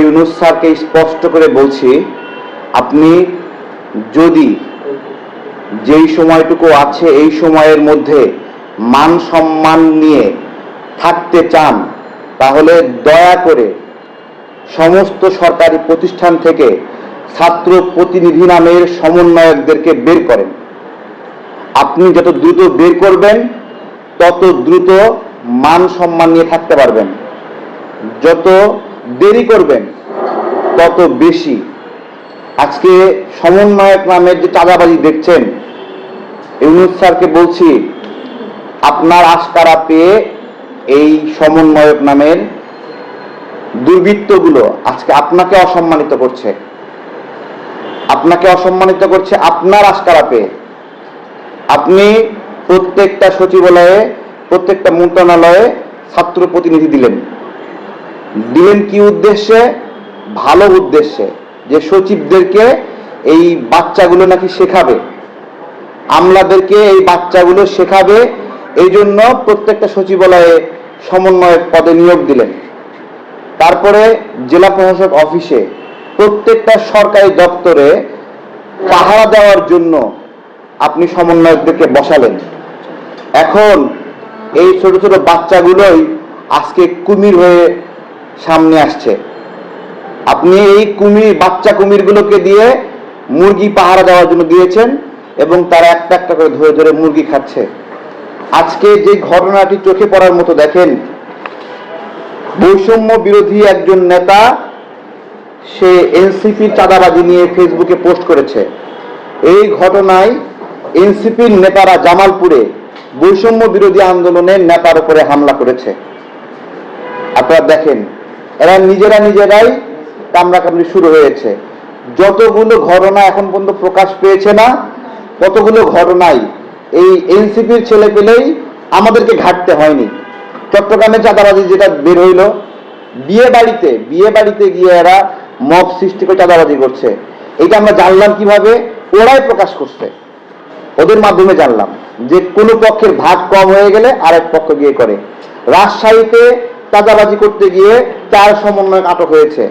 ইউনুস স্যারকে স্পষ্ট করে বলছি, আপনি যদি যেই সময়টুকু আছে, এই সময়ের মধ্যে মান সম্মান নিয়ে থাকতে চান, তাহলে দয়া করে সমস্ত সরকারি প্রতিষ্ঠান থেকে ছাত্র প্রতিনিধি নামের সমন্বয়কদেরকে বের করেন। আপনি যত দ্রুত বের করবেন, তত দ্রুত মান সম্মান নিয়ে থাকতে পারবেন। যত দেরি করবেন, তত বেশি। আজকে সমন্বয়ক নামের যে চাঁদাবাজি দেখছেন, ইউনুস স্যারকে বলছি, আপনার আশকারা পেয়ে এই সমন্বয়ক নামের দুর্বৃত্তগুলো আজকে আপনাকে অসম্মানিত করছে। আপনাকে অসম্মানিত করছে আপনার আশকারা পেয়ে। আপনি প্রত্যেকটা সচিবালয়ে, প্রত্যেকটা মন্ত্রণালয়ে ছাত্র প্রতিনিধি দিলেন। দিলেন কি উদ্দেশ্যে? ভালো উদ্দেশ্যে, যে সচিবদেরকে এই বাচ্চাগুলো নাকি শেখাবে। আমলাদেরকে এই বাচ্চাগুলো শেখাবে, এই জন্য প্রত্যেকটা সচিবালয়ে সমন্বয়ক পদে নিয়োগ দিলেন। তারপরে জেলা প্রশাসক অফিসে প্রত্যেকটা সরকারি দপ্তরে পাহারা দেওয়ার জন্য আপনি সমন্বয়কদেরকে বসালেন। এখন এই ছোট ছোট বাচ্চাগুলোই আজকে কুমির হয়ে সামনে আসছে। আপনি এই কুমির, বাচ্চা কুমিরগুলোকে দিয়ে মুরগি পাহারা দেওয়ার জন্য দিয়েছেন এবং তারা একটা একটা করে ধরে ধরে মুরগি খাচ্ছে। আজকে যে ঘটনাটি চোখে পড়ার মতো দেখেন, বৈষম্য বিরোধী একজন নেতা সে এনসিপির চাঁদাবাজি নিয়ে ফেসবুকে পোস্ট করেছে। এই ঘটনায় এনসিপির নেতারা জামালপুরে বৈষম্য বিরোধী আন্দোলনের নেতার উপরে হামলা করেছে। আপনারা দেখেন এরা নিজেরা নিজেরাই কামড়াকামড়ি শুরু হয়েছে। যতগুলো ঘটনা এখন পর্যন্ত প্রকাশ পেয়েছে না কতগুলো ঘটনাই এই এনসিপির ছেলে পেলেই আমাদেরকে ঘাটতে হয়নি। চট্টগ্রামে চাঁদাবাজি যেটা বের হইল, বিয়ে বাড়িতে বিয়ে বাড়িতে গিয়ে এরা মব সৃষ্টি করে চাঁদাবাজি করছে। এটা আমরা জানলাম কীভাবে? ওরাই প্রকাশ করছে। ওদের মাধ্যমে জানলাম যে কোনো পক্ষের ভাগ কম হয়ে গেলে আরেক পক্ষ গিয়ে করে। রাজশাহীতে চাঁদাবাজি করতে গিয়ে চার সমন্বয়ক আটক হয়েছে।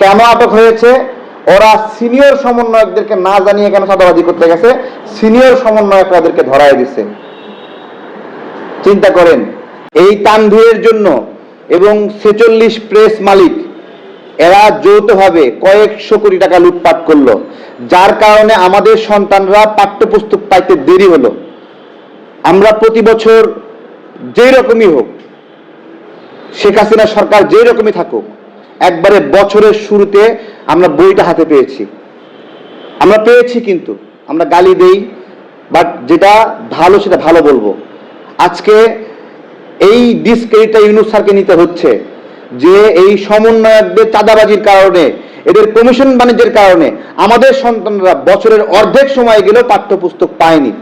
কেন আটক হয়েছে? ওরা সিনিয়র সমন্বয়কদেরকে না জানিয়ে কেন চাঁদাবাজি করতে গেছে? সিনিয়র সমন্বয়করা ওদেরকে ধরাই দিছে। চিন্তা করেন, এই তানভীরের জন্য এবং ছেচল্লিশ প্রেস মালিক, এরা যৌথভাবে কয়েকশো কোটি টাকা লুটপাট করল, যার কারণে আমাদের সন্তানরা পাঠ্যপুস্তক পাইতে দেরি হলো। আমরা প্রতি বছর যেই রকমই হোক শেখ হাসিনা সরকার যেই রকমই থাকুক, একবারে বছরের শুরুতে আমরা বইটা হাতে পেয়েছি। আমরা পেয়েছি কিন্তু, আমরা গালি দেই বাট যেটা ভালো সেটা ভালো বলব। আজকে এই ডিসক্রেডিটটা ইউনুস স্যারকে নিতে হচ্ছে যে এই সমন্বয়কদের চাঁদাবাজির কারণে, এদের কমিশন বাণিজ্যের কারণে আমাদের সন্তানরা বছরের অর্ধেক সময় গেলেও পাঠ্যপুস্তক পায়নি।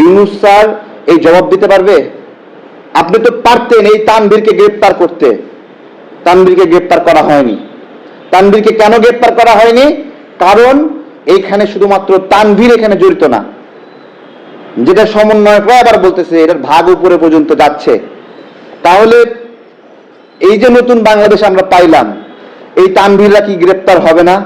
ইউনুস স্যার এই জবাব দিতে পারবে? আপনি তো পারতেন এই তানভীরকে গ্রেপ্তার করতে। তানভীরকে গ্রেপ্তার করা হয়নি। তানভীরকে কেন গ্রেপ্তার করা হয়নি? কারণ এইখানে শুধুমাত্র তানভীর এখানে জড়িত না। যেটা সমন্বয় আবার বলতেছে, এটার ভাগ উপরে পর্যন্ত যাচ্ছে। তাহলে এই যে নতুন বাংলাদেশ আমরা পাইলাম, এই তানভীররা কি গ্রেপ্তার হবে না?